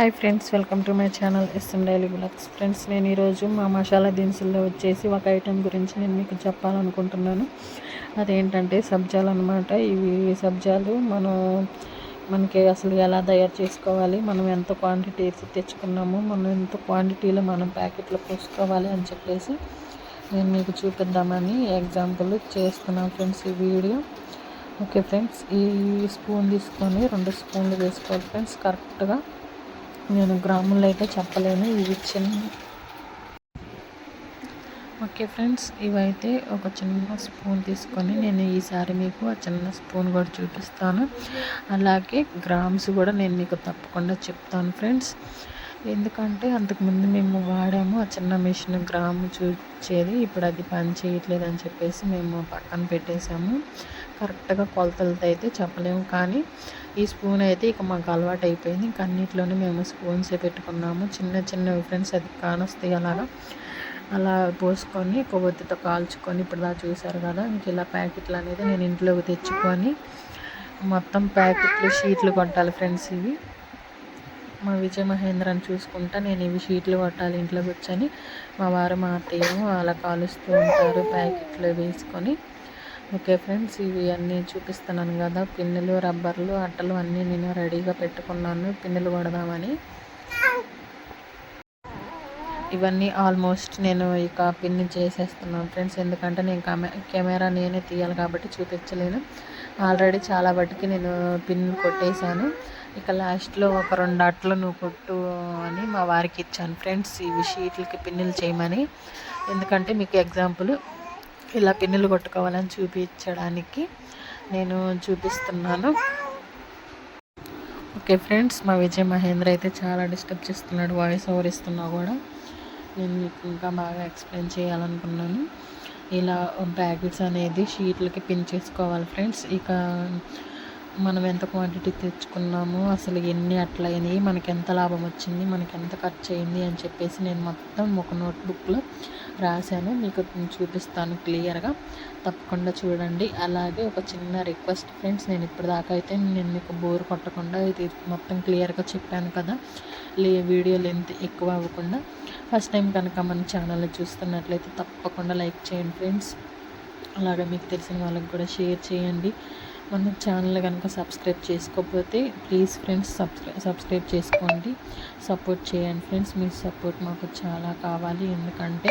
Hi friends welcome to my channel SM daily blogs friends నేను ఈరోజు మా మసాలా దినుసుల్లో వచ్చేసి ఒక ఐటెం గురించి నేను మీకు చెప్పాలనుకుంటున్నాను. అదేంటంటే సబ్జాలు అనమాట ఇవి సబ్జాలు మనం మనకి అసలు ఎలా తయారు చేసుకోవాలి మనం ఎంత క్వాంటిటీ తెచ్చుకున్నామో మనం ఎంత క్వాంటిటీలో మనం ప్యాకెట్లో పోసుకోవాలి అని చెప్పేసి నేను మీకు చూపిద్దామని ఎగ్జాంపుల్ చేస్తున్నాను ఫ్రెండ్స్ ఈ వీడియో. ఓకే ఫ్రెండ్స్ ఈ స్పూన్ తీసుకొని రెండు స్పూన్లు వేసుకోవాలి ఫ్రెండ్స్ కరెక్ట్గా నేను గ్రాములు అయితే చెప్పలేను ఇవి చిన్న ఓకే ఫ్రెండ్స్ ఇవైతే ఒక చిన్న స్పూన్ తీసుకొని నేను ఈసారి మీకు ఆ చిన్న స్పూన్ కూడా చూపిస్తాను. అలాగే గ్రామ్స్ కూడా నేను మీకు తప్పకుండా చెప్తాను ఫ్రెండ్స్. ఎందుకంటే అంతకుముందు మేము వాడాము ఆ చిన్న మిషన్ గ్రాము చూచేది ఇప్పుడు అది పని చేయట్లేదు అని చెప్పేసి మేము పక్కన పెట్టేసాము కరెక్ట్గా కొలతలతో అయితే చెప్పలేము కానీ ఈ స్పూన్ అయితే ఇక మాకు అలవాటు అయిపోయింది. ఇంకా అన్నిట్లోనే మేము స్పూన్సే పెట్టుకున్నాము. చిన్న చిన్న ఫ్రెండ్స్ అది కానొస్తాయి అలాగా. అలా పోసుకొని కొవ్వొత్తితో కాల్చుకొని ఇప్పుడు దా చూసారు కదా ఇంక ఇలా ప్యాకెట్లు అనేది నేను ఇంట్లోకి తెచ్చుకొని మొత్తం ప్యాకెట్లు షీట్లు కొట్టాలి ఫ్రెండ్స్ ఇవి. మా విజయ మహేంద్రని చూసుకుంటా నేను ఇవి షీట్లు కొట్టాలి ఇంట్లో కూర్చొని మా వారు మా అత్తయ్య అలా కాలుస్తూ ఉంటారు ప్యాకెట్లు వేసుకొని. ఓకే ఫ్రెండ్స్ ఇవి అన్నీ చూపిస్తున్నాను కదా. పిన్నులు రబ్బర్లు అట్టలు అన్నీ నేను రెడీగా పెట్టుకున్నాను. పిన్నులు కొడదామని. ఇవన్నీ ఆల్మోస్ట్ నేను ఇక పిన్ చేసేస్తున్నాను ఫ్రెండ్స్. ఎందుకంటే నేను కెమెరా నేనే తీయాలి కాబట్టి చూపించలేను. ఆల్రెడీ చాలా బట్టికి నేను పిన్ కొట్టేశాను. ఇక లాస్ట్లో ఒక రెండు అట్లు నువ్వు కొట్టు అని మా వారికి ఇచ్చాను ఫ్రెండ్స్. ఇవి షీట్లకి పిన్నులు చేయమని. ఎందుకంటే మీకు ఎగ్జాంపుల్ ఇలా పిన్నులు కొట్టుకోవాలని చూపించడానికి నేను చూపిస్తున్నాను. ఓకే ఫ్రెండ్స్ మా విజయ్ మహేంద్ర అయితే చాలా డిస్టర్బ్ చేస్తున్నాడు వాయిస్ ఓవర్ ఇస్తున్నా కూడా. నేను మీకు ఇంకా బాగా ఎక్స్ప్లెయిన్ చేయాలనుకున్నాను. ఇలా ప్యాకెట్స్ అనేది షీట్లకి పిన్ చేసుకోవాలి ఫ్రెండ్స్. ఇక మనం ఎంత క్వాంటిటీ తెచ్చుకున్నాము అసలు ఎన్ని అట్లయినాయి మనకి ఎంత లాభం వచ్చింది మనకి ఎంత ఖర్చు అయింది అని చెప్పేసి నేను మొత్తం ఒక నోట్బుక్లో రాశాను. మీకు చూపిస్తాను క్లియర్గా తప్పకుండా చూడండి. అలాగే ఒక చిన్న రిక్వెస్ట్ ఫ్రెండ్స్ నేను ఇప్పటిదాకా అయితే నేను మీకు బోర్ కొట్టకుండా ఇది మొత్తం క్లియర్గా చెప్పాను కదా. లే వీడియో లెంత్ ఎక్కువ అవ్వకుండా. ఫస్ట్ టైం కనుక మన ఛానల్ చూస్తున్నట్లయితే తప్పకుండా లైక్ చేయండి ఫ్రెండ్స్ అలాగే మీకు తెలిసిన వాళ్ళకి కూడా షేర్ చేయండి. మన ఛానల్ కనుక సబ్స్క్రైబ్ చేసుకోకపోతే ప్లీజ్ ఫ్రెండ్స్ సబ్స్క్రై సబ్స్క్రైబ్ చేసుకోండి. సపోర్ట్ చేయండి ఫ్రెండ్స్ మీ సపోర్ట్ మాకు చాలా కావాలి. ఎందుకంటే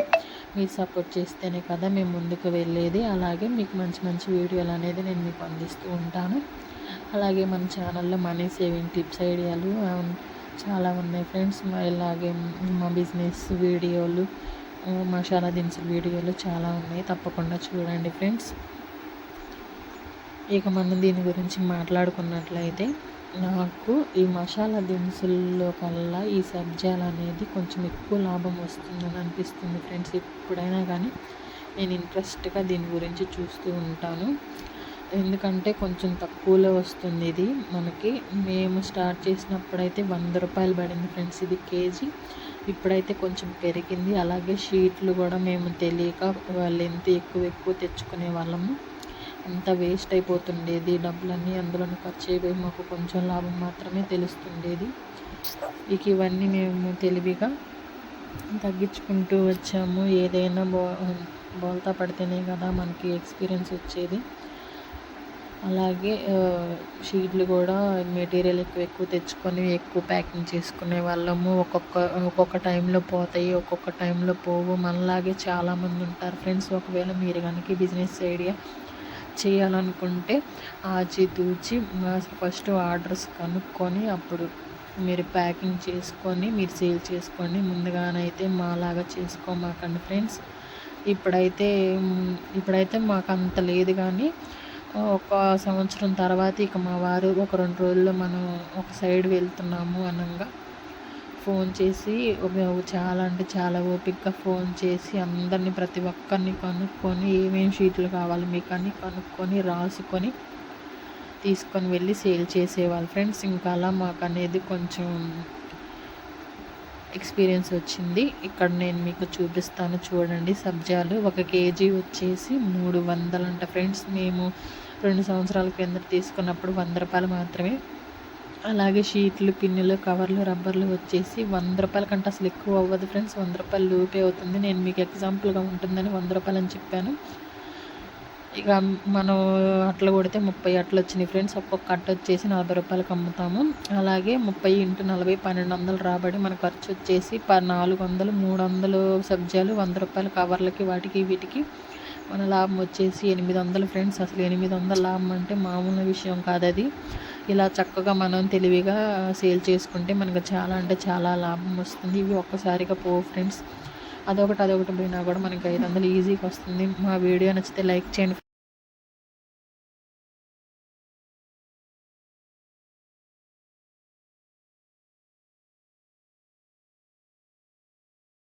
మీరు సపోర్ట్ చేస్తేనే కదా మేము ముందుకు వెళ్ళేది. అలాగే మీకు మంచి మంచి వీడియోలు అనేది నేను మీకు అందిస్తూ ఉంటాను. అలాగే మన ఛానల్లో మనీ సేవింగ్ టిప్స్ ఐడియాలు చాలా ఉన్నాయి ఫ్రెండ్స్ ఇలాగే మా బిజినెస్ వీడియోలు మసాలా దినుసుల వీడియోలు చాలా ఉన్నాయి. తప్పకుండా చూడండి ఫ్రెండ్స్ ఇక మనం దీని గురించి మాట్లాడుకున్నట్లయితే నాకు ఈ మసాలా దినుసుల్లో కల్లా ఈ సబ్జాలు అనేది కొంచెం ఎక్కువ లాభం వస్తుందని అనిపిస్తుంది ఫ్రెండ్స్. ఎప్పుడైనా కానీ నేను ఇంట్రెస్ట్గా దీని గురించి చూస్తూ ఉంటాను. ఎందుకంటే కొంచెం తక్కువలో వస్తుంది ఇది. మనకి మేము స్టార్ట్ చేసినప్పుడైతే వంద రూపాయలు పడింది ఫ్రెండ్స్ ఇది కేజీ. ఇప్పుడైతే కొంచెం పెరిగింది. అలాగే షీట్లు కూడా మేము తెలియక వాళ్ళు ఎంత ఎక్కువ ఎక్కువ తెచ్చుకునే వాళ్ళము. అంత వేస్ట్ అయిపోతుండేది డబ్బులన్నీ అందులో ఖర్చు అయిపోయి మాకు కొంచెం లాభం మాత్రమే తెలుస్తుండేది. ఇక ఇవన్నీ మేము తెలివిగా తగ్గించుకుంటూ వచ్చాము. ఏదైనా బో బోల్తా పడితేనే కదా మనకి ఎక్స్పీరియన్స్ వచ్చేది. అలాగే షీట్లు కూడా మెటీరియల్ ఎక్కువ ఎక్కువ తెచ్చుకొని ఎక్కువ ప్యాకింగ్ చేసుకునే వాళ్ళము. ఒక్కొక్క ఒక్కొక్క టైంలో పోతాయి ఒక్కొక్క టైంలో పోవు. మనలాగే చాలామంది ఉంటారు. ఫ్రెండ్స్ ఒకవేళ మీరు కనుక బిజినెస్ ఐడియా చేయాలనుకుంటే ఆచితూచి ఫస్ట్ ఆర్డర్స్ కనుక్కొని అప్పుడు మీరు ప్యాకింగ్ చేసుకొని మీరు సేల్ చేసుకొని ముందుగానైతే మాలాగా చేసుకోమాకండి ఫ్రెండ్స్ ఇప్పుడైతే ఇప్పుడైతే మాకు అంత లేదు కానీ ఒక సంవత్సరం తర్వాత ఇక మా వారు ఒక రెండు రోజుల్లో మనం ఒక సైడ్ వెళ్తున్నాము అనగా ఫోన్ చేసి చాలా అంటే చాలా ఓపికగా ఫోన్ చేసి అందరినీ ప్రతి ఒక్కరిని కనుక్కొని ఏమేమి షీట్లు కావాలి మీకు అని కనుక్కొని రాసుకొని తీసుకొని వెళ్ళి సేల్ చేసేవాళ్ళు. ఫ్రెండ్స్ ఇంకా అలా మాకు అనేది కొంచెం ఎక్స్పీరియన్స్ వచ్చింది. ఇక్కడ నేను మీకు చూపిస్తాను చూడండి సబ్జాలు. ఒక కేజీ వచ్చేసి మూడు వందలంట ఫ్రెండ్స్. మేము రెండు సంవత్సరాల కింద తీసుకున్నప్పుడు వంద రూపాయలు మాత్రమే అలాగే షీట్లు పిన్నులు కవర్లు రబ్బర్లు వచ్చేసి వంద రూపాయల కంటే అసలు ఎక్కువ అవ్వదు ఫ్రెండ్స్. వంద రూపాయలు లూపే అవుతుంది. నేను మీకు ఎగ్జాంపుల్గా ఉంటుందని వంద రూపాయలు అని చెప్పాను. ఇక మనం అట్లు కొడితే ముప్పై అట్లు వచ్చినాయి ఫ్రెండ్స్. ఒక్కొక్క అట్ట వచ్చేసి నలభై రూపాయలకి అమ్ముతాము. అలాగే ముప్పై ఇంటూ నలభై పన్నెండు వందలు రాబడి మన ఖర్చు వచ్చేసి ప నాలుగు వందలు మూడు వందలు సబ్జాలు వంద రూపాయలు కవర్లకి వాటికి వీటికి మన లాభం వచ్చేసి ఎనిమిది వందలు ఫ్రెండ్స్. అసలు ఎనిమిది వందల లాభం అంటే మామూలు విషయం కాదు అది ఇలా చక్కగా మనం తెలివిగా సేల్ చేసుకుంటే మనకు చాలా అంటే చాలా లాభం వస్తుంది. ఇవి ఒక్కసారిగా పో ఫ్రెండ్స్. అదొకటి అదొకటి పోయినా కూడా మనకి ఐదు వందలు ఈజీగా వస్తుంది. మా వీడియో నచ్చితే లైక్ చేయండి.